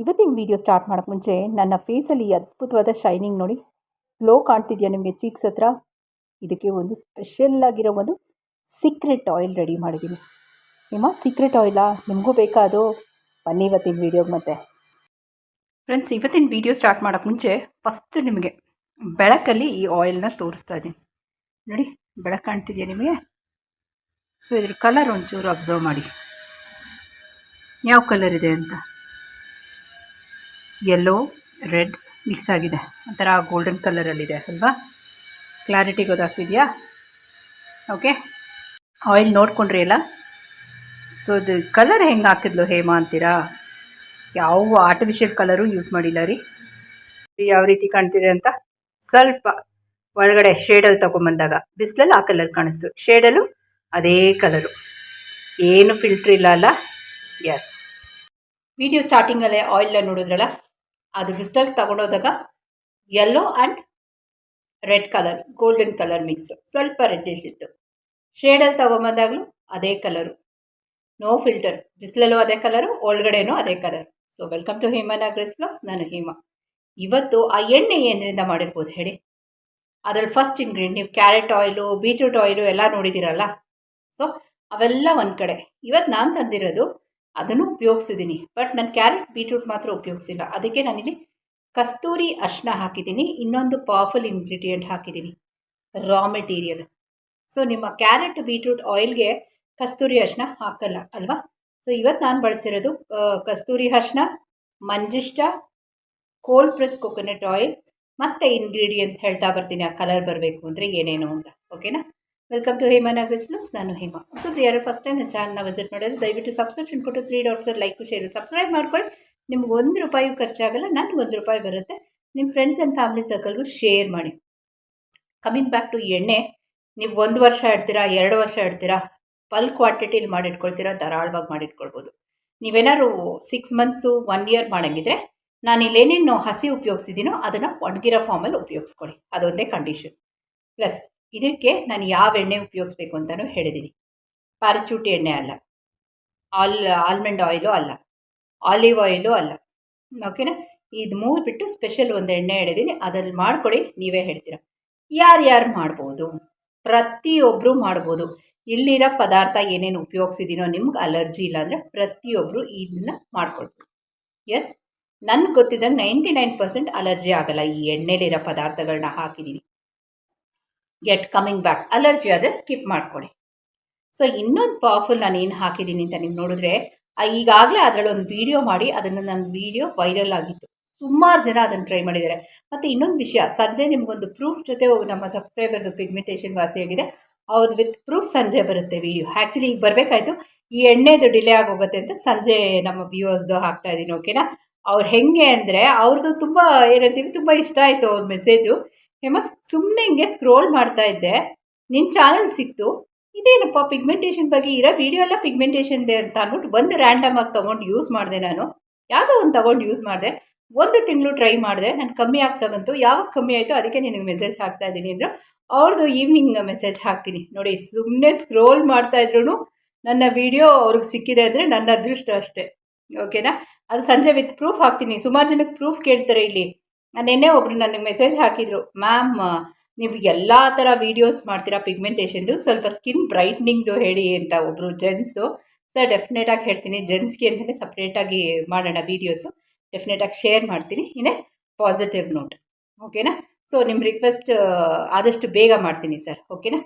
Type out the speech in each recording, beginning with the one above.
ಇವತ್ತಿನ video start ಮಾಡೋಕ್ಕೆ ಮುಂಚೆ ನನ್ನ ಫೇಸಲ್ಲಿ ಅದ್ಭುತವಾದ ಶೈನಿಂಗ್ ನೋಡಿ. ಗ್ಲೋ ಕಾಣ್ತಿದೆಯಾ ನಿಮಗೆ ಚೀಕ್ಸ್ ಹತ್ರ? ಇದಕ್ಕೆ ಒಂದು ಸ್ಪೆಷಲ್ ಆಗಿರೋ ಒಂದು ಸೀಕ್ರೆಟ್ ಆಯಿಲ್ ರೆಡಿ ಮಾಡಿದ್ದೀನಿ. ನಿಮ್ಮ ಸೀಕ್ರೆಟ್ ಆಯಿಲಾ ನಿಮಗೂ ಬೇಕಾ ಅದು ಬನ್ನಿ ಇವತ್ತಿನ ವೀಡಿಯೋಗೆ ಮತ್ತೆ. ಫ್ರೆಂಡ್ಸ್ ಇವತ್ತಿನ ವೀಡಿಯೋ ಸ್ಟಾರ್ಟ್ ಮಾಡೋಕ್ಕೆ ಮುಂಚೆ ಫಸ್ಟ್ ನಿಮಗೆ ಬೆಳಕಲ್ಲಿ ಈ ಆಯಿಲ್ನ ತೋರಿಸ್ತಾ ಇದ್ದೀನಿ. ನೋಡಿ, ಬೆಳಕು ಕಾಣ್ತಿದೆಯಾ ನಿಮಗೆ? ಸೊ ಇದ್ರ ಕಲರ್ ಒಂಚೂರು ಅಬ್ಸರ್ವ್ ಮಾಡಿ. ಯಾವ ಕಲರ್ ಇದೆ ಅಂತ? ಯೆಲ್ಲೋ ರೆಡ್ ಮಿಕ್ಸ್ ಆಗಿದೆ. ಒಂಥರ ಗೋಲ್ಡನ್ ಕಲರಲ್ಲಿದೆ ಅಲ್ವಾ? ಕ್ಲಾರಿಟಿ ಗೊತ್ತಾಗ್ತಿದೆಯಾ? ಓಕೆ ಆಯಿಲ್ ನೋಡ್ಕೊಂಡ್ರಿ ಅಲ್ಲ ಸೊ ಅದು ಕಲರ್ ಹೆಂಗೆ ಹಾಕಿದ್ಲು ಹೇಮಾ ಅಂತೀರಾ? ಯಾವ ಆರ್ಟಿಫಿಷಿಯಲ್ ಕಲರು ಯೂಸ್ ಮಾಡಿಲ್ಲ ರೀ? ಯಾವ ರೀತಿ ಕಾಣ್ತಿದೆ ಅಂತ? ಸ್ವಲ್ಪ ಒಳಗಡೆ ಶೇಡಲ್ಲಿ ತೊಗೊಂಬಂದಾಗ ಬಿಸಿಲಲ್ಲಿ ಆ ಕಲರ್ ಕಾಣಿಸ್ತು. ಶೇಡಲ್ಲು ಅದೇ ಕಲರು ಏನು ಫಿಲ್ಟ್ರ್ ಇಲ್ಲ ಅಲ್ಲ? ಎಸ್ ವಿಡಿಯೋ ಸ್ಟಾರ್ಟಿಂಗಲ್ಲೇ ಆಯಿಲ್ ನೋಡಿದ್ರಲ್ಲ? ಅದು ಬಿಸಿಲಲ್ಲಿ ತಗೊಂಡೋದಾಗ yellow and red colour golden colour mix ಸ್ವಲ್ಪ ರೆಡ್ಡಿಶ್ ಇತ್ತು. ಶೇಡಲ್ಲಿ ತೊಗೊಂಬಂದಾಗಲೂ ಅದೇ ಕಲರು ನೋ ಫಿಲ್ಟರ್ ಬಿಸಿಲಲ್ಲೂ ಅದೇ ಕಲರು ಒಳಗಡೆನೂ ಅದೇ colour so welcome to Hema Nagesh blogs ನಾನು ಹೇಮಾ. ಇವತ್ತು ಆ ಎಣ್ಣೆ ಏನರಿಂದ ಮಾಡಿರ್ಬೋದು ಹೇಳಿ? ಅದರಲ್ಲಿ ಫಸ್ಟ್ ಇಂಗ್ರೀಡಿಯಂಟ್ ನೀವು ಕ್ಯಾರೆಟ್ ಆಯಿಲು ಬೀಟ್ರೂಟ್ ಆಯಿಲು ಎಲ್ಲ ನೋಡಿದ್ದೀರಲ್ಲ? ಸೊ ಅವೆಲ್ಲ ಒಂದು ಕಡೆ. ಇವತ್ತು ನಾನು ತಂದಿರೋದು ಅದನ್ನು ಉಪಯೋಗಿಸಿದ್ದೀನಿ. ಬಟ್ ನಾನು ಕ್ಯಾರೆಟ್ ಬೀಟ್ರೂಟ್ ಮಾತ್ರ ಉಪಯೋಗಿಸಿಲ್ಲ. ಅದಕ್ಕೆ ನಾನಿಲ್ಲಿ ಕಸ್ತೂರಿ ಅರ್ಶಿನ ಹಾಕಿದ್ದೀನಿ. ಇನ್ನೊಂದು ಪವರ್ಫುಲ್ ಇಂಗ್ರೀಡಿಯೆಂಟ್ ಹಾಕಿದ್ದೀನಿ. ರಾ ಮೆಟೀರಿಯಲ್ ಸೊ ನಿಮ್ಮ ಕ್ಯಾರೆಟ್ ಬೀಟ್ರೂಟ್ ಆಯಿಲ್ಗೆ ಕಸ್ತೂರಿ ಅರ್ಶಿನ ಹಾಕಲ್ಲ, ಅಲ್ವಾ? ಸೊ ಇವತ್ತು ನಾನು ಬಳಸಿರೋದು ಕಸ್ತೂರಿ ಅರ್ಶಿನ, ಮಂಜಿಷ್ಟ ಕೋಲ್ಡ್ ಪ್ರೆಸ್ ಕೊಕೊನಟ್ ಆಯಿಲ್ ಮತ್ತು ಇಂಗ್ರೀಡಿಯೆಂಟ್ಸ್ ಹೇಳ್ತಾ ಬರ್ತೀನಿ, ಆ ಕಲರ್ ಬರಬೇಕು ಅಂದರೆ ಏನೇನು ಅಂತ ಓಕೆನಾ welcome to Hema Nagesh blogs ನಾನು ಹೇಮಾ. ಸೊ ಯಾರು ಫಸ್ಟ್ ಟೈಮ್ ಚಾನಲ್ನ ವಿಸಿಟ್ ಮಾಡೋದು ದಯವಿಟ್ಟು ಸಬ್ಸ್ಕ್ರಿಪ್ಷನ್ ಕೊಟ್ಟು ತ್ರೀ ಡಾಟ್ಸಲ್ಲಿ ಲೈಕು ಶೇರು ಸಬ್ಸ್ಕ್ರೈಬ್ ಮಾಡ್ಕೊಳ್ಳಿ. ನಿಮ್ಗೆ ಒಂದು ರೂಪಾಯಿ ಖರ್ಚಾಗಲ್ಲ ನನಗೆ ಒಂದು ರೂಪಾಯಿ ಬರುತ್ತೆ. ನಿಮ್ಮ ಫ್ರೆಂಡ್ಸ್ ಆ್ಯಂಡ್ ಫ್ಯಾಮಿಲಿ ಸರ್ಕಲ್ಗೂ ಶೇರ್ ಮಾಡಿ. ಕಮಿಂಗ್ ಬ್ಯಾಕ್ ಟು ಎಣ್ಣೆ, ನೀವು ಒಂದು ವರ್ಷ ಇಡ್ತೀರಾ ಎರಡು ವರ್ಷ ಇಡ್ತೀರಾ ಬಲ್ಕ್ ಕ್ವಾಂಟಿಟಿಲಿ ಮಾಡಿಟ್ಕೊಳ್ತೀರಾ, ಧಾರಾಳವಾಗಿ ಮಾಡಿಟ್ಕೊಳ್ಬೋದು. ನೀವೇನಾದ್ರು ಸಿಕ್ಸ್ ಮಂತ್ಸು ಒನ್ ಇಯರ್ ಮಾಡೋಂಗಿದ್ರೆ, ನಾನು ಇಲ್ಲೇನೇನು ಹಸಿ ಉಪಯೋಗಿಸಿದ್ದೀನೋ ಅದನ್ನು ಒಣಗಿರೋ ಫಾರ್ಮಲ್ಲಿ ಉಪಯೋಗಿಸ್ಕೊಳ್ಳಿ ಅದೊಂದೇ ಕಂಡೀಷನ್ ಪ್ಲಸ್ ಇದಕ್ಕೆ ನಾನು ಯಾವ ಎಣ್ಣೆ ಉಪಯೋಗಿಸ್ಬೇಕು ಅಂತಲೂ ಹೇಳಿದ್ದೀನಿ ಪಾರ್ಚೂಟಿ ಎಣ್ಣೆ ಅಲ್ಲ. ಆಲ್, ಆಲ್ಮಂಡ್ ಆಯಿಲು ಅಲ್ಲ. ಆಲಿವ್ ಆಯಿಲು ಅಲ್ಲ. ಓಕೆನಾ? ಇದು ಮೂರು ಬಿಟ್ಟು ಸ್ಪೆಷಲ್ ಒಂದು ಎಣ್ಣೆ ಹೇಳಿದ್ದೀನಿ ಅದ್ರಲ್ಲಿ ಮಾಡಿಕೊಡಿ, ನೀವೇ ಹೇಳ್ತೀರಾ. ಯಾರ್ಯಾರು ಮಾಡ್ಬೋದು? ಪ್ರತಿಯೊಬ್ಬರು ಮಾಡ್ಬೋದು. ಇಲ್ಲಿರೋ ಪದಾರ್ಥ ಏನೇನು ಉಪಯೋಗಿಸಿದ್ದೀನೋ ನಿಮ್ಗೆ ಅಲರ್ಜಿ ಇಲ್ಲ ಅಂದರೆ ಪ್ರತಿಯೊಬ್ಬರು ಇದನ್ನ ಮಾಡ್ಕೊಳ್ಬೋದು ಎಸ್? ನನಗೆ ಗೊತ್ತಿದ್ದಂಗೆ ನೈಂಟಿ ನೈನ್ ಪರ್ಸೆಂಟ್ ಅಲರ್ಜಿ ಆಗಲ್ಲ ಈ ಎಣ್ಣೆಲಿರೋ ಪದಾರ್ಥಗಳನ್ನ ಹಾಕಿದ್ದೀನಿ ಗೆಟ್ ಕಮಿಂಗ್ ಬ್ಯಾಕ್ ಅಲರ್ಜಿ ಆದರೆ ಸ್ಕಿಪ್ ಮಾಡ್ಕೊಳ್ಳಿ ಸೊ ಇನ್ನೊಂದು ಪವರ್ಫುಲ್ ನಾನು ಏನು ಹಾಕಿದ್ದೀನಿ ಅಂತ ನೀವು ನೋಡಿದ್ರೆ ಈಗಾಗಲೇ ಅದರಲ್ಲಿ ಒಂದು ವೀಡಿಯೋ ಮಾಡಿ, ಅದನ್ನು ನನ್ನ ವಿಡಿಯೋ ವೈರಲ್ ಆಗಿತ್ತು. ಸುಮಾರು ಜನ ಅದನ್ನು ಟ್ರೈ ಮಾಡಿದ್ದಾರೆ. ಮತ್ತು ಇನ್ನೊಂದು ವಿಷಯ, ಸಂಜೆ ನಿಮಗೊಂದು ಪ್ರೂಫ್ ಜೊತೆ ನಮ್ಮ ಸಬ್ಸ್ಕ್ರೈಬರ್ದು ಪಿಗ್ಮೆಂಟೇಷನ್ ವಾಸಿಯಾಗಿದೆ ಅವ್ರದ್ದು ವಿತ್ ಪ್ರೂಫ್ ಸಂಜೆ ಬರುತ್ತೆ ವಿಡಿಯೋ ಆ್ಯಕ್ಚುಲಿ ಈಗ ಬರಬೇಕಾಯ್ತು. ಈ ಎಣ್ಣೆದು ಡಿಲೇ ಆಗೋಗುತ್ತೆ ಅಂತ ಸಂಜೆ ನಮ್ಮ ವ್ಯೂವರ್ಸ್ದು ಹಾಕ್ತಾ ಇದ್ದೀನಿ ಓಕೆನಾ ಅವ್ರು ಹೆಂಗೆ ಅಂದರೆ ಅವ್ರದ್ದು ತುಂಬ ಏನಂತೀವಿ, ತುಂಬ ಇಷ್ಟ ಆಯಿತು ಅವ್ರ ಮೆಸೇಜು ಹೇಮಸ್ ಸುಮ್ಮನೆ ಹಿಂಗೆ ಸ್ಕ್ರೋಲ್ ಮಾಡ್ತಾ ಇದ್ದೆ. ನಿನ್ನ ಚಾನಲ್ ಸಿಕ್ತು. ಇದೇನಪ್ಪ ಪಿಗ್ಮೆಂಟೇಷನ್ ಬಗ್ಗೆ ಇರೋ ವೀಡಿಯೋ ಎಲ್ಲ ಪಿಗ್ಮೆಂಟೇಷನ್ ಇದೆ ಅಂತ ಅಂದ್ಬಿಟ್ಟು ಒಂದು ರ್ಯಾಂಡಮ್ ಆಗಿ ತೊಗೊಂಡು ಯೂಸ್ ಮಾಡಿದೆ ನಾನು. ಯಾವುದೋ ಒಂದು ತೊಗೊಂಡು ಯೂಸ್ ಮಾಡಿದೆ. ಒಂದು ತಿಂಗಳು ಟ್ರೈ ಮಾಡಿದೆ. ನಾನು ಕಮ್ಮಿ ಆಗ್ತಾ ಬಂತು. ಯಾವಾಗ ಕಮ್ಮಿ ಆಯಿತು ಅದಕ್ಕೆ ನಿನಗೆ ಮೆಸೇಜ್ ಹಾಕ್ತಾ ಇದ್ದೀನಿ ಅಂದರು. ಅವ್ರದ್ದು ಈವ್ನಿಂಗ್ ಮೆಸೇಜ್ ಹಾಕ್ತೀನಿ. ನೋಡಿ ಸುಮ್ಮನೆ ಸ್ಕ್ರೋಲ್ ಮಾಡ್ತಾ ಇದ್ರು ನನ್ನ ವಿಡಿಯೋ ಅವ್ರಿಗೆ ಸಿಕ್ಕಿದೆ ಅಂದರೆ ನನ್ನ ಅದೃಷ್ಟ ಅಷ್ಟೇ. ಓಕೆನಾ ಅದು ಸಂಜೆ ವಿತ್ ಪ್ರೂಫ್ ಹಾಕ್ತೀನಿ. ಸುಮಾರು ಜನಕ್ಕೆ ಪ್ರೂಫ್ ಕೇಳ್ತಾರೆ ಇಲ್ಲಿ. ನಿನ್ನೆ ಒಬ್ಬರು ನನಗೆ ಮೆಸೇಜ್ ಹಾಕಿದರು ಮ್ಯಾಮ್ ನೀವು ಎಲ್ಲ ಥರ ವೀಡಿಯೋಸ್ ಮಾಡ್ತೀರಾ ಪಿಗ್ಮೆಂಟೇಷನ್ದು ಸ್ವಲ್ಪ ಸ್ಕಿನ್ ಬ್ರೈಟ್ನಿಂಗ್ದು ಹೇಳಿ ಅಂತ ಒಬ್ಬರು ಜೆಂಟ್ಸು ಸರ್ ಡೆಫಿನೆಟಾಗಿ ಹೇಳ್ತೀನಿ ಜೆಂಟ್ಸ್ಗೆ ಅಂತಲೇ ಸಪ್ರೇಟಾಗಿ ಮಾಡೋಣ ವೀಡಿಯೋಸು ಡೆಫಿನೆಟಾಗಿ ಶೇರ್ ಮಾಡ್ತೀನಿ ಇನ್ನೇ ಪಾಸಿಟಿವ್ ನೋಟ್ ಓಕೆನಾ ಸೊ ನಿಮ್ಮ ರಿಕ್ವೆಸ್ಟ್ ಆದಷ್ಟು ಬೇಗ ಮಾಡ್ತೀನಿ ಸರ್ ಓಕೆನಾ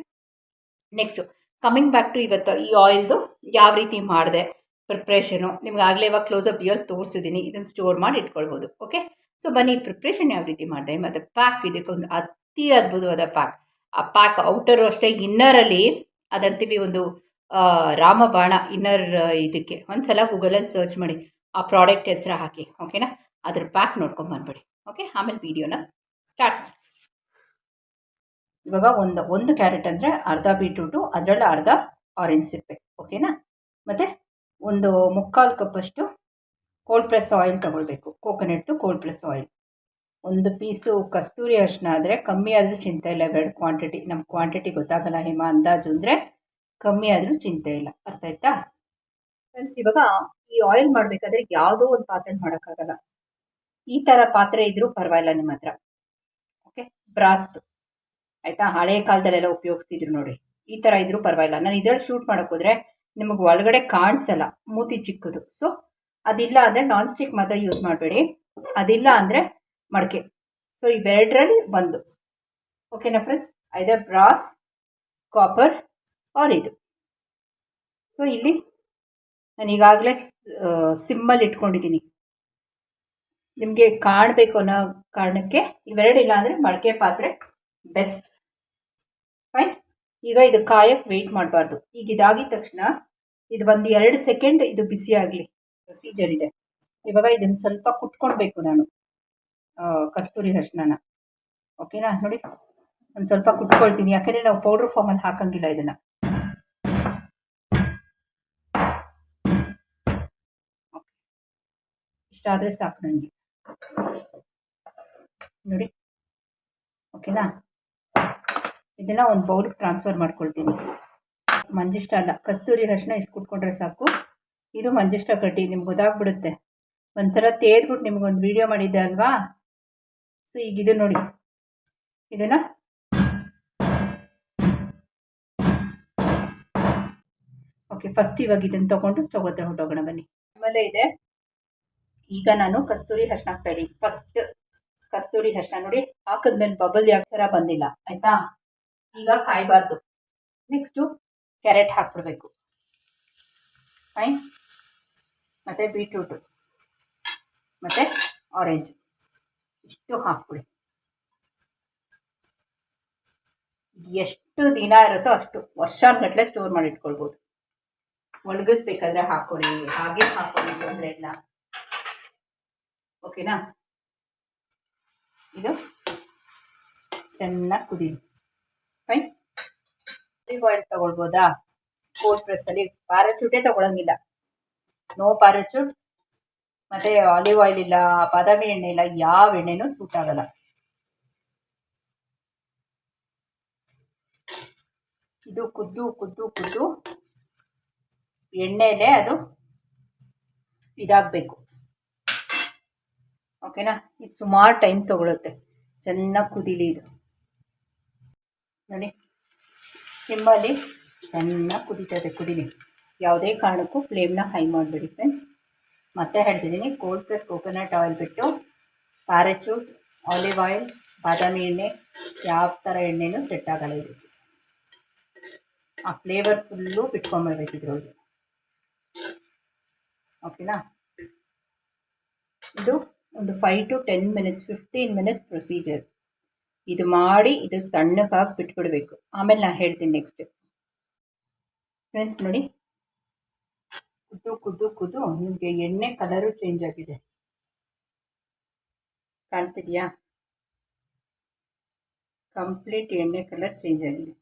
ನೆಕ್ಸ್ಟು ಕಮಿಂಗ್ ಬ್ಯಾಕ್ ಟು ಇವತ್ತು ಈ ಆಯಿಲ್ದು ಯಾವ ರೀತಿ ಮಾಡಿದೆ ಪ್ರಿಪ್ರೇಷನು ನಿಮ್ಗೆ ಆಗಲೇ ಇವಾಗ ಕ್ಲೋಸಪ್ ವಿಯಲ್ ತೋರಿಸಿದ್ದೀನಿ ಇದನ್ನು ಸ್ಟೋರ್ ಮಾಡಿ ಇಟ್ಕೊಳ್ಬೋದು. ಓಕೆ ಸೊ ಬನ್ನಿ ಪ್ರಿಪ್ರೇಷನ್ ಯಾವ ರೀತಿ ಮಾಡಿದೆ? ಮತ್ತು ಪ್ಯಾಕ್ ಇದಕ್ಕೊಂದು ಅತಿ ಅದ್ಭುತವಾದ ಪ್ಯಾಕ್ ಆ ಪ್ಯಾಕ್ ಔಟರು ಅಷ್ಟೇ ಇನ್ನರಲ್ಲಿ ಅದಂತೀವಿ ಒಂದು ರಾಮಬಾಣ ಇನ್ನರ್ ಇದಕ್ಕೆ. ಒಂದು ಸಲ ಗೂಗಲಲ್ಲಿ ಸರ್ಚ್ ಮಾಡಿ, ಆ ಪ್ರಾಡಕ್ಟ್ ಹೆಸರು ಹಾಕಿ ಓಕೆನಾ ಅದ್ರ ಪ್ಯಾಕ್ ನೋಡ್ಕೊಂಡು ಬಂದ್ಬಿಡಿ ಓಕೆ ಆಮೇಲೆ ವೀಡಿಯೋನ ಸ್ಟಾರ್ಟ್ ಇವಾಗ ಒಂದು ಒಂದು ಕ್ಯಾರೆಟ್ ಅಂದರೆ ಅರ್ಧ ಬೀಟ್ರೂಟು ಅದರಲ್ಲಿ ಅರ್ಧ ಆರೆಂಜ್ ಸಿಪ್ಪೆ ಓಕೆನಾ ಮತ್ತು ಒಂದು ಮುಕ್ಕಾಲು ಕಪ್ಪಷ್ಟು ಕೋಲ್ಡ್ ಪ್ರೆಸ್ ಆಯಿಲ್ ತೊಗೊಳ್ಬೇಕು. ಕೋಕೋನಟ್ದು ಕೋಲ್ಡ್ ಪ್ರೆಸ್ ಆಯಿಲ್ ಒಂದು ಪೀಸು ಕಸ್ತೂರಿ ಅರಿಶಿನ ಆದರೆ ಕಮ್ಮಿ ಆದರೂ ಚಿಂತೆ ಇಲ್ಲ. ಎರಡು ಕ್ವಾಂಟಿಟಿ ನಮ್ಮ ಕ್ವಾಂಟಿಟಿ ಗೊತ್ತಾಗಲ್ಲ ಹಿಮ ಅಂದಾಜು ಅಂದರೆ ಕಮ್ಮಿ ಆದರೂ ಚಿಂತೆ ಇಲ್ಲ. ಅರ್ಥ ಆಯ್ತಾ? ಫ್ರೆಂಡ್ಸ್ ಇವಾಗ ಈ ಆಯಿಲ್ ಮಾಡಬೇಕಾದ್ರೆ ಯಾವುದೋ ಒಂದು ಪಾತ್ರೆ ಮಾಡೋಕ್ಕಾಗಲ್ಲ. ಈ ಥರ ಪಾತ್ರೆ ಇದ್ರೂ ಪರವಾಗಿಲ್ಲ ನಿಮ್ಮ ಹತ್ರ. ಓಕೆ ಬ್ರಾಸ್ತು ಆಯಿತಾ? ಹಳೆ ಕಾಲದಲ್ಲೆಲ್ಲ ಉಪಯೋಗಿಸ್ತಿದ್ರು ನೋಡಿ. ಈ ಥರ ಇದ್ರೂ ಪರವಾಗಿಲ್ಲ. ನಾನು ಇದರಲ್ಲಿ ಶೂಟ್ ಮಾಡೋಕ್ಕೋದ್ರೆ ನಿಮಗೆ ಒಳಗಡೆ ಕಾಣಿಸಲ್ಲ. ಮೂತಿ ಚಿಕ್ಕದು. ಸೊ ಅದಿಲ್ಲ ಅಂದರೆ ನಾನ್ ಸ್ಟಿಕ್ ಮಾತ್ರ ಯೂಸ್ ಮಾಡಬೇಡಿ. ಅದಿಲ್ಲ ಅಂದರೆ ಮಡಕೆ. ಸೊ ಇವೆರಡರಲ್ಲಿ ಒಂದು. ಓಕೆನಾ friends either brass copper or ಇದು. ಸೊ ಇಲ್ಲಿ ನಾನು ಈಗಾಗಲೇ ಸಿಮ್ಮಲ್ಲಿ ಇಟ್ಕೊಂಡಿದ್ದೀನಿ. ನಿಮಗೆ ಕಾಣಬೇಕು ಅನ್ನೋ ಕಾರಣಕ್ಕೆ ಇವೆರಡಿಲ್ಲ ಅಂದರೆ ಮಡಕೆ ಪಾತ್ರೆ ಬೆಸ್ಟ್ ಫೈನ್ ಈಗ ಇದು ಕಾಯಕ್ಕೆ ವೆಯ್ಟ್ ಮಾಡಬಾರ್ದು. ಈಗ ಇದಾಗಿದ ತಕ್ಷಣ ಇದು ಒಂದು ಎರಡು ಸೆಕೆಂಡ್ ಇದು ಬಿಸಿ ಆಗಲಿ. ಪ್ರೊಸೀಜರ್ ಇದೆ. ಇವಾಗ ಇದನ್ನು ಸ್ವಲ್ಪ ಕುಟ್ಕೊಳ್ಬೇಕು ನಾನು. ಕಸ್ತೂರಿ ಅರ್ಶಿನ ಓಕೆನಾ ನೋಡಿ. ಒಂದು ಸ್ವಲ್ಪ ಕುಟ್ಕೊಳ್ತೀನಿ. ಯಾಕಂದ್ರೆ ನಾವು ಪೌಡ್ರ್ ಫಾರ್ಮಲ್ಲಿ ಹಾಕಂಗಿಲ್ಲ ಇದನ್ನು. ಇಷ್ಟಾದರೆ ಸಾಕು ನನಗೆ ನೋಡಿ. ಓಕೆನಾ ಇದನ್ನು ಒಂದು ಬೌಲ್ಗೆ ಟ್ರಾನ್ಸ್ಫರ್ ಮಾಡ್ಕೊಳ್ತೀನಿ. ಮಂಜಿಷ್ಟ ಅಲ್ಲ. ಕಸ್ತೂರಿ ಅರಿಶಿನ ಇಷ್ಟು ಕುಟ್ಕೊಂಡ್ರೆ ಸಾಕು. ಇದು ಮಂಜಿಷ್ಟ ಕಡ್ಡಿ ನಿಮ್ಗೆ ಗೊತ್ತಾಗ್ಬಿಡುತ್ತೆ. ಒಂದ್ಸಲ ತೇದ್ಬಿಟ್ಟು ನಿಮ್ಗೊಂದು ವಿಡಿಯೋ ಮಾಡಿದ್ದೆ ಅಲ್ವಾ? ಸೊ ಈಗ ಇದು ನೋಡಿ. ಇದನ್ನು ಓಕೆ ಫಸ್ಟ್ ಇವಾಗ ಇದನ್ನು ತೊಗೊಂಡು ಸ್ಟವ್ ಹತ್ರ ಹೊಟ್ಟೋಗೋಣ ಬನ್ನಿ. ಆಮೇಲೆ ಇದೆ. ಈಗ ನಾನು ಕಸ್ತೂರಿ ಅರ್ಶಿನ ಹಾಕ್ತಾ ಇದ್ದೀನಿ. ಫಸ್ಟ್ ಕಸ್ತೂರಿ ಅರ್ಶಿನ ನೋಡಿ ಹಾಕಿದ್ಮೇಲೆ ಬಬಲ್ ಯಾವ ಥರ ಬಂದಿಲ್ಲ, ಆಯಿತಾ? ಈಗ ಕಾಯಬಾರ್ದು. ನೆಕ್ಸ್ಟು ಕ್ಯಾರೆಟ್ ಹಾಕ್ಬಿಡ್ಬೇಕು. ಫೈನ್ ಮತ್ತು ಬೀಟ್ರೂಟು ಮತ್ತು ಆರೆಂಜ್ ಇಷ್ಟು ಹಾಕ್ಬಿಡಿ. ಎಷ್ಟು ದಿನ ಇರುತ್ತೋ ಅಷ್ಟು ವರ್ಷಾನುಗಟ್ಟಲೆ ಸ್ಟೋರ್ ಮಾಡಿ ಇಟ್ಕೊಳ್ಬೋದು ಒಣಗಿಸ್ಬೇಕಾದ್ರೆ ಹಾಕೊಳ್ಳಿ ಹಾಗೆ ಹಾಕೊಳ್ಳಿ ತೊಂದರೆ ಇಲ್ಲ. ಓಕೆನಾ ಇದು ಚೆನ್ನಾಗಿ ಕುದಿ ಫೈನ್ ಆಯಿಲ್ ತೊಗೊಳ್ಬೋದಾ? ಕೋಲ್ಡ್ ಪ್ರೆಸ್ಸಲ್ಲಿ ಪ್ಯಾರಾಚೂಟೇ ತೊಗೊಳಂಗಿಲ್ಲ. ನೋ ಪ್ಯಾರಾಚೂಟ್ ಮತ್ತೆ ಆಲಿವ್ ಆಯಿಲ್ ಇಲ್ಲ, ಬಾದಾಮಿ ಎಣ್ಣೆ ಇಲ್ಲ, ಯಾವ ಎಣ್ಣೆನೂ ಸೂಟ್ ಆಗಲ್ಲ. ಇದು ಕುದ್ದು ಕುದ್ದು ಕುದ್ದು. ಎಣ್ಣೆಲೆ ಅದು ಇದಾಗಬೇಕು. ಓಕೆನಾ ಇದು ಸುಮಾರು ಟೈಮ್ ತೊಗೊಳುತ್ತೆ. ಚೆನ್ನಾಗಿ ಕುದೀಲಿ ಇದು. ನೋಡಿ. ಸಿಮ್ಮಲ್ಲಿ ಚೆನ್ನಾಗಿ ಕುದೀತದೆ ಕುದೀಲಿ. ಯಾವುದೇ ಕಾರಣಕ್ಕೂ ಫ್ಲೇಮ್ನ ಹೈ ಮಾಡಬೇಡಿ ಫ್ರೆಂಡ್ಸ್ ಮತ್ತೆ ಹೇಳ್ತಿದ್ದೀನಿ ಕೋಲ್ಡ್ ಪ್ರೆಸ್ ಕೋಕೋನಟ್ ಆಯಿಲ್ ಬಿಟ್ಟು ಪ್ಯಾರಾಚೂಟ್ ಆಲಿವ್ ಆಯಿಲ್ ಬಾದಾಮಿ ಎಣ್ಣೆ, ಯಾವ ಥರ ಎಣ್ಣೆನೂ ಸೆಟ್ ಆಗಲ್ಲ ಆ ಫ್ಲೇವರ್ ಫುಲ್ಲು ಬಿಟ್ಕೊಂಬರ್ಬೇಕು ಇದ್ರೊಳಗೆ. ಓಕೆನಾ ಇದು ಒಂದು five to ten minutes fifteen minutes procedure ಇದು ಮಾಡಿ ಇದು ತಣ್ಣಗಾಗಿ ಬಿಟ್ಬಿಡಬೇಕು. ಆಮೇಲೆ ನಾನು ಹೇಳ್ತೀನಿ ನೆಕ್ಸ್ಟ್ ಫ್ರೆಂಡ್ಸ್ ನೋಡಿ ಕುದ್ದು ಕುದ್ದು ಕುದ್ದು ನಿಮಗೆ ಎಣ್ಣೆ ಕಲರು ಚೇಂಜ್ ಆಗಿದೆ. ಕಾಣ್ತಿದೆಯಾ? ಕಂಪ್ಲೀಟ್ ಎಣ್ಣೆ ಕಲರ್ ಚೇಂಜ್ ಆಗಿದೆ.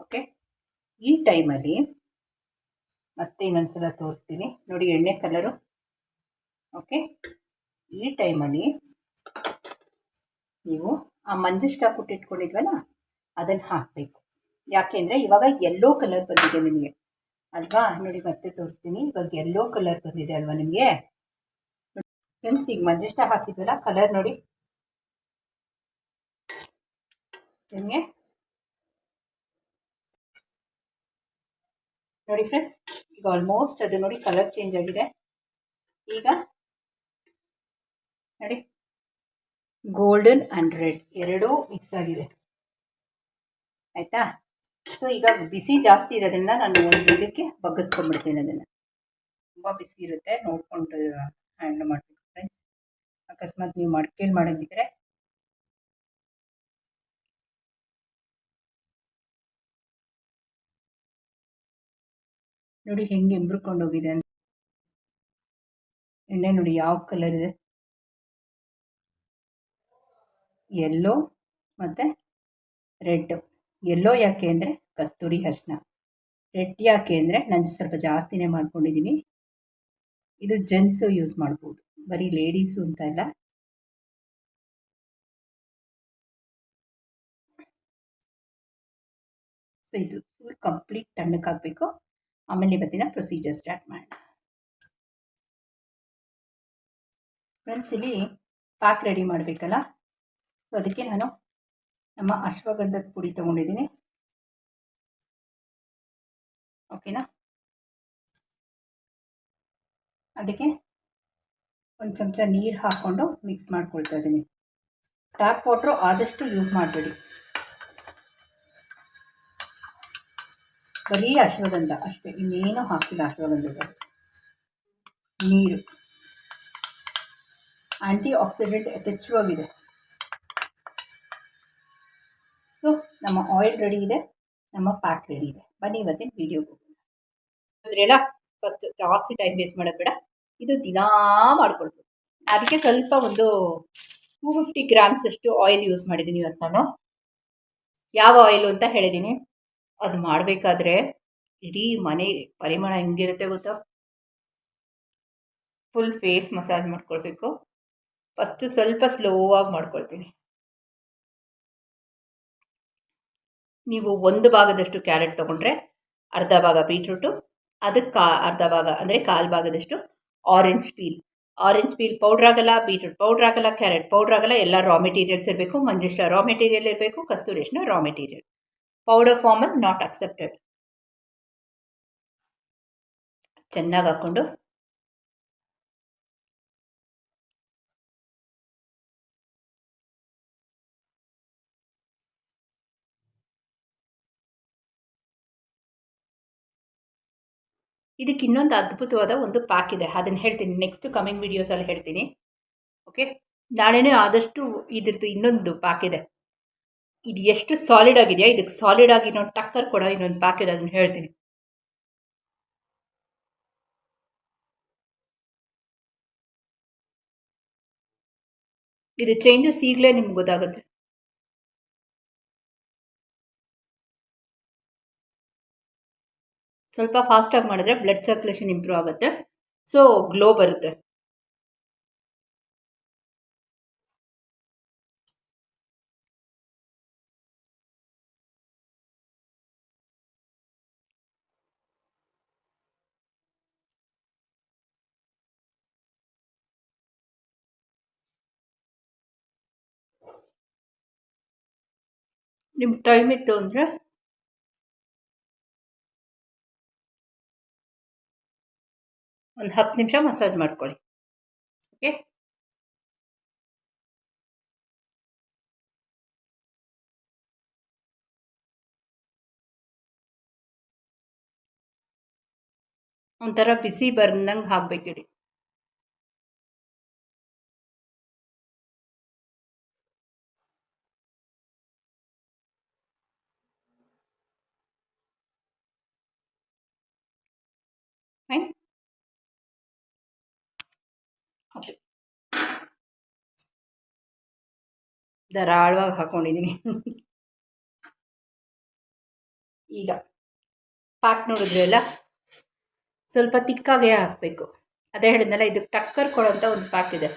ಓಕೆ ಈ ಟೈಮಲ್ಲಿ ಮತ್ತೆ ಇನ್ನೊಂದ್ಸಲ ತೋರಿಸ್ತೀನಿ. ನೋಡಿ ಎಣ್ಣೆ ಕಲರು ಓಕೆ ಈ ಟೈಮಲ್ಲಿ ನೀವು ಆ ಮಂಜುಷ್ಟಾ ಪುಟ್ಟಿಟ್ಕೊಂಡಿದ್ವಲ್ಲ ಅದನ್ನು ಹಾಕಬೇಕು. ಯಾಕೆಂದರೆ ಇವಾಗ ಯೆಲ್ಲೋ ಕಲರ್ ಬಂದಿದೆ ನಿಮಗೆ. ಅಲ್ವಾ? ನೋಡಿ ಮತ್ತೆ ತೋರಿಸ್ತೀನಿ. ಇವಾಗ ಯೆಲ್ಲೋ ಕಲರ್ ಬಂದಿದೆ ಅಲ್ವಾ ನಿಮಗೆ? ಫ್ರೆಂಡ್ಸ್, ಈಗ ಮಂಜಿಷ್ಟ ಹಾಕಿದ್ವಲ್ಲ ಕಲರ್ ನೋಡಿ. ನಿಮಗೆ? ನೋಡಿ ಫ್ರೆಂಡ್ಸ್ ಈಗ ಆಲ್ಮೋಸ್ಟ್ ಅದು ನೋಡಿ ಕಲರ್ ಚೇಂಜ್ ಆಗಿದೆ. ಈಗ ನೋಡಿ. ಗೋಲ್ಡನ್ ಆ್ಯಂಡ್ ರೆಡ್ ಎರಡೂ ಮಿಕ್ಸ್ ಆಗಿದೆ. ಆಯಿತಾ? ಸೊ ಈಗ ಬಿಸಿ ಜಾಸ್ತಿ ಇರೋದ್ರಿಂದ ನಾನು ಒಂದು ಇದಕ್ಕೆ ಬಗ್ಗಿಸ್ಕೊಂಡ್ಬಿಡ್ತೀನಿ ಅದನ್ನು. ತುಂಬ ಬಿಸಿ ಇರುತ್ತೆ, ನೋಡಿಕೊಂಡು ಹ್ಯಾಂಡಲ್ ಮಾಡಬೇಕು ಫ್ರೆಂಡ್ಸ್ ಅಕಸ್ಮಾತ್ ನೀವು ಮಡ್ಕೇಲಿ ಮಾಡೋದಿದ್ರೆ. ನೋಡಿ ಹೆಂಗೆ ಎಂಬ್ರುಕೊಂಡು ಹೋಗಿದೆ ಅಂತ. ಎಣ್ಣೆ ನೋಡಿ ಯಾವ ಕಲರ್ ಇದೆ. ಎಲ್ಲೋ ಮತ್ತು ರೆಡ್ ಯೆಲ್ಲೋ ಯಾಕೆ ಅಂದರೆ ಕಸ್ತೂರಿ ಅರಿಶಿನ. ರೆಡ್ ಯಾಕೆ ಅಂದರೆ ನಾನು ಸ್ವಲ್ಪ ಜಾಸ್ತಿನೇ ಮಾಡ್ಕೊಂಡಿದ್ದೀನಿ ಇದು ಜೆಂಟ್ಸು ಯೂಸ್ ಮಾಡ್ಬೋದು. ಬರೀ ಲೇಡೀಸು ಅಂತ ಇಲ್ಲ ಸೊ ಇದು ಫುಲ್ ಕಂಪ್ಲೀಟ್ ತಣ್ಣಕ್ಕಾಗಬೇಕು ಆಮೇಲೆ ಇವತ್ತಿನ ಪ್ರೊಸೀಜರ್ ಸ್ಟಾರ್ಟ್ ಮಾಡೋಣ. ಫ್ರೆಂಡ್ಸ್ ಇಲ್ಲಿ ಪ್ಯಾಕ್ ರೆಡಿ ಮಾಡಬೇಕಲ್ಲ? ಸೊ ಅದಕ್ಕೆ ನಾನು ನಮ್ಮ ಅಶ್ವಗಂಧದ ಪುಡಿ ತೊಗೊಂಡಿದ್ದೀನಿ. ಓಕೆನಾ ಅದಕ್ಕೆ ಒಂದು ಚಮಚ ನೀರು ಹಾಕ್ಕೊಂಡು ಮಿಕ್ಸ್ ಮಾಡ್ಕೊಳ್ತಾ ಇದ್ದೀನಿ. ಟ್ಯಾಪ್ ವಾಟ್ರು ಆದಷ್ಟು ಯೂಸ್ ಮಾಡಬೇಡಿ. ಬರೀ ಅಶ್ವಗಂಧ ಅಷ್ಟೇ, ಇನ್ನೇನು ಹಾಕಿಲ್ಲ ಅಶ್ವಗಂಧದ ನೀರು. ಆ್ಯಂಟಿ ಆಕ್ಸಿಡೆಂಟ್ ಯಥೇಚ್ಛವಾಗಿದೆ ನಮ್ಮ ಆಯಿಲ್ ರೆಡಿ ಇದೆ, ನಮ್ಮ ಪ್ಯಾಕ್ ರೆಡಿ ಇದೆ. ಬನ್ನಿ ಇವತ್ತಿನ ವೀಡಿಯೋಗೆ ಹೋಗೋಣ. ಅದ್ರೆಲ್ಲ ಫಸ್ಟ್ ಜಾಸ್ತಿ ಟೈಮ್ ವೇಸ್ಟ್ ಮಾಡೋದು ಬೇಡ, ಇದು ದಿನಾ ಮಾಡ್ಕೊಳ್ಬೋದು ಅದಕ್ಕೆ ಸ್ವಲ್ಪ ಒಂದು ಟೂ ಫಿಫ್ಟಿ ಗ್ರಾಮ್ಸ್ ಅಷ್ಟು ಆಯಿಲ್ ಯೂಸ್ ಮಾಡಿದ್ದೀನಿ ಇವತ್ತು ನಾನು. ಯಾವ ಆಯಿಲು ಅಂತ ಹೇಳಿದ್ದೀನಿ ಅದು ಮಾಡಬೇಕಾದ್ರೆ ಇಡೀ ಮನೆ ಪರಿಮಳ ಹೆಂಗಿರುತ್ತೆ ಗೊತ್ತಾ? ಫುಲ್ ಫೇಸ್ ಮಸಾಜ್ ಮಾಡ್ಕೊಳ್ಬೇಕು. ಫಸ್ಟ್ ಸ್ವಲ್ಪ ಸ್ಲೋ ಆಗಿ ಮಾಡ್ಕೊಳ್ತೀನಿ. ನೀವು ಒಂದು ಭಾಗದಷ್ಟು ಕ್ಯಾರೆಟ್ ತೊಗೊಂಡ್ರೆ ಅರ್ಧ ಭಾಗ ಬೀಟ್ರೂಟು, ಅದಕ್ಕೆ ಕಾ, ಅರ್ಧ ಭಾಗ ಅಂದರೆ ಕಾಲು ಭಾಗದಷ್ಟು orange peel orange peel powder ಆಗಲ್ಲ ಬೀಟ್ರೂಟ್ ಪೌಡ್ರ್ ಆಗಲ್ಲ ಕ್ಯಾರೆಟ್ ಪೌಡ್ರ್ ಆಗಲ್ಲ, ಎಲ್ಲ ರಾ ಮೆಟೀರಿಯಲ್ಸ್ ಇರಬೇಕು ಮಂಜಿಷ್ಟ ರಾ ಮೆಟೀರಿಯಲ್ ಇರಬೇಕು ಕಸ್ತೂರಿಷ್ಣ raw material powder formally not accepted ಚೆನ್ನಾಗಿ ಹಾಕ್ಕೊಂಡು ಇದಕ್ಕೆ ಇನ್ನೊಂದು ಅದ್ಭುತವಾದ ಒಂದು ಪ್ಯಾಕ್ ಇದೆ. ಅದನ್ನು ಹೇಳ್ತೀನಿ. ನೆಕ್ಸ್ಟ್ ಕಮಿಂಗ್ ವೀಡಿಯೋಸಲ್ಲಿ ಹೇಳ್ತೀನಿ. ಓಕೆ ನಾಳೆನೇ ಆದಷ್ಟು ಇದ್ರದ್ದು ಇನ್ನೊಂದು ಪ್ಯಾಕ್ ಇದೆ. ಇದು ಎಷ್ಟು ಸಾಲಿಡ್ ಆಗಿದೆಯಾ? ಇದಕ್ಕೆ ಸಾಲಿಡ್ ಆಗಿ ಇನ್ನೊಂದು ಟಕ್ಕರ್ ಕೂಡ ಇನ್ನೊಂದು ಪ್ಯಾಕ್ ಇದೆ. ಅದನ್ನು ಹೇಳ್ತೀನಿ. ಇದು ಚೇಂಜಸ್ ಈಗಲೇ ನಿಮ್ಗೆ ಗೊತ್ತಾಗುತ್ತೆ. ಸ್ವಲ್ಪ ಫಾಸ್ಟಾಗಿ ಮಾಡಿದ್ರೆ ಬ್ಲಡ್ ಸರ್ಕ್ಯುಲೇಷನ್ ಇಂಪ್ರೂವ್ ಆಗುತ್ತೆ. ಸೊ ಗ್ಲೋ ಬರುತ್ತೆ. ನಿಮ್ಗೆ ಟೈಮ್ ಇತ್ತು ಅಂದರೆ ಒಂದು ಹತ್ತು ನಿಮಿಷ ಮಸಾಜ್ ಮಾಡ್ಕೊಳ್ಳಿ. ಓಕೆ? ಒಂಥರ ಬಿಸಿ ಬರ್ದಂಗೆ ಹಾಕ್ಬೇಕಿಡಿ ಫೈನ್ ಧಾರಾಳವಾಗಿ ಹಾಕ್ಕೊಂಡಿದ್ದೀನಿ ಈಗ ಪಾಕ್ ನೋಡಿದ್ರಲ್ಲ ಸ್ವಲ್ಪ ತಿಕ್ಕಾಗೇ ಹಾಕಬೇಕು. ಅದೇ ಹೇಳಿದ್ನಲ್ಲ, ಇದಕ್ಕೆ ಟಕ್ಕರ್ ಕೊಡೋಂಥ ಒಂದು ಪಾಕ್ ಇದೆ.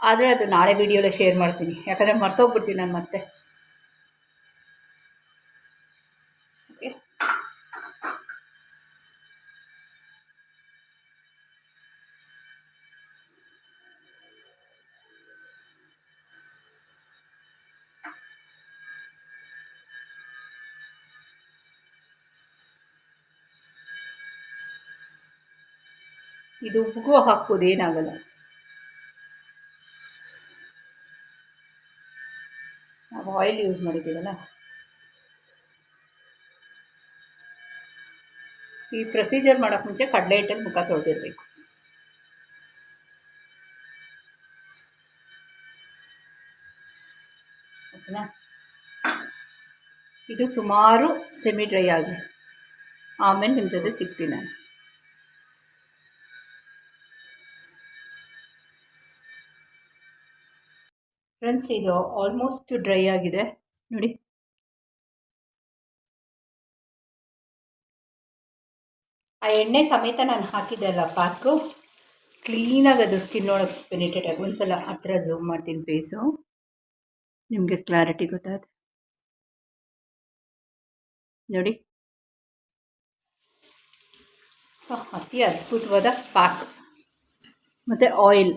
ಆದರೆ ಅದು ನಾಳೆ ವೀಡಿಯೋలో ಶೇರ್ ಮಾಡ್ತೀನಿ. ಯಾಕಂದರೆ ಮರ್ತೋಗ್ಬಿಡ್ತೀನಿ ನಾನು ಮತ್ತೆ. ಇದು ಉಪ್ಪಿಗೂ ಹಾಕೋದೇನಾಗಲ್ಲ ನಾವು ಆಯಿಲ್ ಯೂಸ್ ಮಾಡಿದ್ದೀವಲ್ಲ. ಈ ಪ್ರೊಸೀಜರ್ ಮಾಡೋಕ್ಕೆ ಮುಂಚೆ ಕಡಲೆ ಹಿಟ್ಟಲ್ಲಿ ಮುಖ ತೊಳೆದಿರಬೇಕು. ಓಕೆನಾ? ಇದು ಸುಮಾರು ಸೆಮಿ ಡ್ರೈ ಆಗಿ. ಆಮೇಲೆ ನಿಮ್ಮ ಜೊತೆ ಸಿಗ್ತೀನಿ ನಾನು. ಫ್ರೆಂಡ್ಸ್ ಇದು ಆಲ್ಮೋಸ್ಟ್ ಡ್ರೈ ಆಗಿದೆ. ನೋಡಿ. ಆ ಎಣ್ಣೆ ಸಮೇತ ನಾನು ಹಾಕಿದ್ದೆ ಅಲ್ಲ ಪಾಕು ಕ್ಲೀನಾಗಿ ಅದು ಸ್ಕಿನ್ ಒಳಗೆ ಪೆನಿಟೇಟ್ ಆಗಿ ಒಂದು ಸಲ ಹತ್ರ ಝೂಮ್ ಮಾಡ್ತೀನಿ ಫೇಸು ನಿಮಗೆ ಕ್ಲಾರಿಟಿ ಗೊತ್ತಾಗ ನೋಡಿ. ಅತಿ ಅದ್ಭುತವಾದ ಪಾಕ್ ಮತ್ತು ಆಯಿಲ್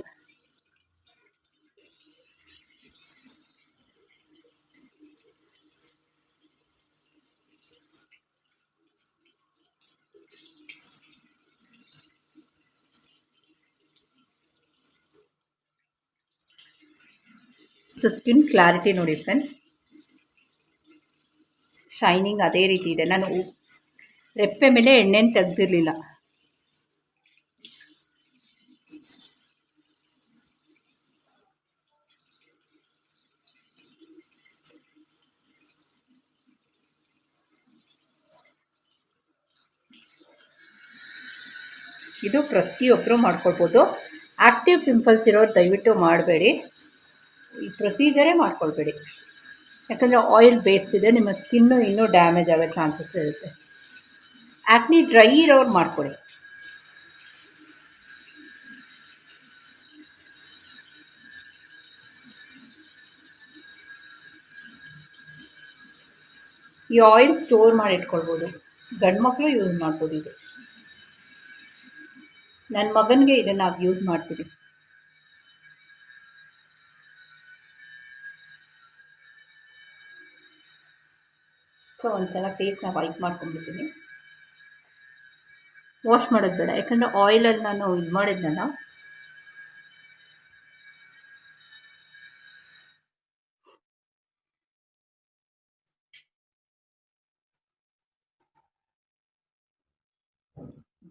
ಸೊ ಸ್ಕಿನ್ ಕ್ಲಾರಿಟಿ ನೋಡಿ ಫ್ರೆಂಡ್ಸ್ ಶೈನಿಂಗ್ ಅದೇ ರೀತಿ ಇದೆ. ನಾನು ರೆಪ್ಪೆ ಮೇಲೆ ಎಣ್ಣೆನ ತೆಗೆದಿರಲಿಲ್ಲ. ಇದು ಪ್ರತಿಯೊಬ್ಬರು ಮಾಡ್ಕೊಳ್ಬೋದು. ಆ್ಯಕ್ಟಿವ್ ಪಿಂಪಲ್ಸ್ ಇರೋರು ದಯವಿಟ್ಟು ಮಾಡಬೇಡಿ. ಈ ಪ್ರೊಸೀಜರೇ ಮಾಡ್ಕೊಳ್ಬೇಡಿ. ಯಾಕಂದರೆ ಆಯಿಲ್ ಬೇಸ್ಡ್ ಇದೆ, ನಿಮ್ಮ ಸ್ಕಿನ್ನು ಇನ್ನೂ ಡ್ಯಾಮೇಜ್ ಆಗೋ ಚಾನ್ಸಸ್ ಇರುತ್ತೆ. ಆ್ಯಕ್ನಿ ಡ್ರೈ ಇರೋರು ಮಾಡ್ಕೊಳ್ಳಿ ಈ ಆಯಿಲ್ ಸ್ಟೋರ್ ಮಾಡಿ ಇಟ್ಕೊಳ್ಬೋದು. ಗಂಡು ಮಕ್ಕಳು ಯೂಸ್ ಮಾಡ್ಬೋದು ಇದು. ನನ್ನ ಮಗನಿಗೆ ಇದನ್ನು ನಾವು ಯೂಸ್ ಮಾಡ್ತೀವಿ. ಸೊ ಒಂದು ಸಲ ಫೇಸ್ನ ವೈಪ್ ಮಾಡ್ಕೊಂಡ್ಬಿಡ್ತೀನಿ. ವಾಶ್ ಮಾಡೋದು ಬೇಡ. ಯಾಕಂದರೆ ಆಯಿಲಲ್ಲಿ ನಾನು ಇದು ಮಾಡಿದ್ನಲ್ಲ.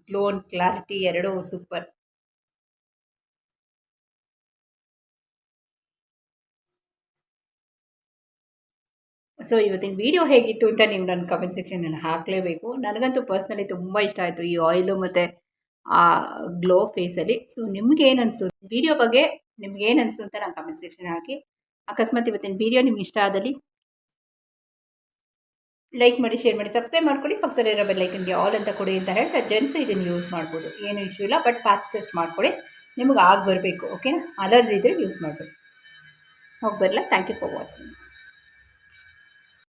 ಗ್ಲೋ ಕ್ಲಾರಿಟಿ ಎರಡೂ ಸೂಪರ್ ಸೊ ಇವತ್ತಿನ ವೀಡಿಯೋ ಹೇಗಿತ್ತು ಅಂತ ನೀವು ನನ್ನ ಕಮೆಂಟ್ ಸೆಕ್ಷನಲ್ಲಿ ಹಾಕಲೇಬೇಕು. ನನಗಂತೂ ಪರ್ಸ್ನಲಿ ತುಂಬ ಇಷ್ಟ ಆಯಿತು ಈ ಆಯಿಲು ಮತ್ತು ಆ ಗ್ಲೋ ಫೇಸಲ್ಲಿ ಸೊ ನಿಮ್ಗೆ ಅನಿಸು ವೀಡಿಯೋ ಬಗ್ಗೆ ನಿಮ್ಗೆ ಅಂತ ನಾನು ಕಮೆಂಟ್ ಸೆಕ್ಷನ್ ಹಾಕಿ. ಅಕಸ್ಮಾತ್ ಇವತ್ತಿನ ವೀಡಿಯೋ ನಿಮ್ಗೆ ಇಷ್ಟ ಆದಲ್ಲಿ ಲೈಕ್ ಮಾಡಿ ಶೇರ್ ಮಾಡಿ ಸಬ್ಸ್ಕ್ರೈಬ್ ಮಾಡ್ಕೊಳ್ಳಿ. ಪಕ್ಕದಲ್ಲಿರೋ ಬೆಲ್ಲೈಕನ್ಗೆ ಆಲ್ ಅಂತ ಕೊಡಿ ಅಂತ ಹೇಳ್ತಾ ಜೆಂಟ್ಸ್ ಇದನ್ನು ಯೂಸ್ ಮಾಡ್ಬೋದು. ಏನು ಇಶ್ಯೂ ಇಲ್ಲ ಬಟ್ ಫಾಸ್ಟ್ ಟೆಸ್ಟ್ ಮಾಡ್ಕೊಳ್ಳಿ. ನಿಮ್ಗೆ ಆಗಿ ಬರಬೇಕು ಓಕೆನಾ ಅಲರ್ಜಿ ಇದ್ದರೆ ಯೂಸ್ ಮಾಡಬೇಕು. ಹೋಗಿ ಬರಲ್ಲ ಥ್ಯಾಂಕ್ ಯು ಫಾರ್ ವಾಚಿಂಗ್